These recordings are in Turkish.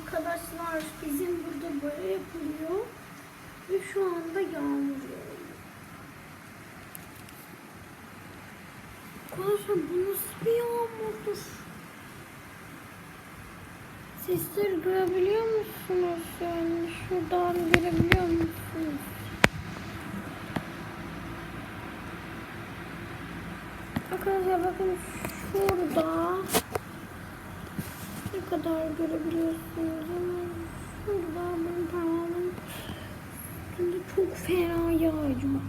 Arkadaşlar bizim burada böyle yapılıyor. Ve şu anda yağmur yağıyor. Arkadaşlar bu nasıl bir yağmurdur? Sesleri görebiliyor musunuz? Yani şuradan görebiliyor musunuz? Arkadaşlar bakın şurada ne kadar görebiliyorsunuz ama şurada benim parmağımın üstünde çok fena yağıyor.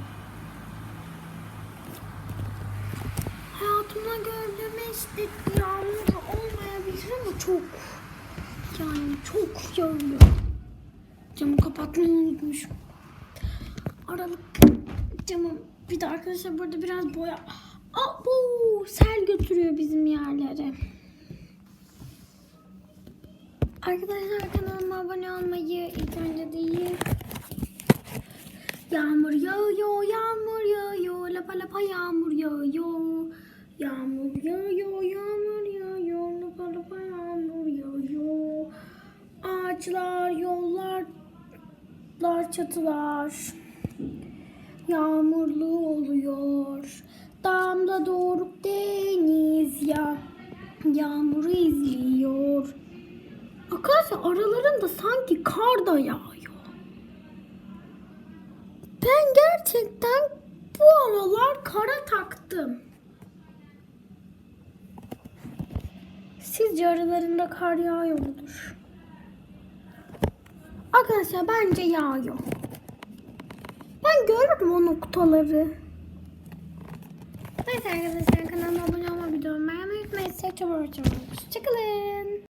Hayatımda gördüğüm en şiddetli yağmur olmayabilir ama çok yani çok yağıyor. Camı kapatmayı unutmuşum. Aralık camım. Bir de arkadaşlar burada biraz boya. Aa, bu sel götürüyor bizim yerlere. Arkadaşlar kanalıma abone olmayı ilk önce değil. Yağmur yağıyor, yağmur yağıyor, lapa lapa yağmur yağıyor. Yağmur yağıyor, yağmur yağıyor, lapa lapa yağmur yağıyor. Ağaçlar, yollar, çatılar. Yağmurlu oluyor. Damla doğruk deniz ya. Yağmuru izliyor. Arkadaşlar aralarında sanki kar da yağıyor. Ben gerçekten bu aralar kara taktım. Sizce aralarında kar yağıyor mudur? Arkadaşlar bence yağıyor. Ben görürüm o noktaları. Neyse arkadaşlar kanalıma abone olmayı, videomu beğenmeyi unutmayın. Size çok.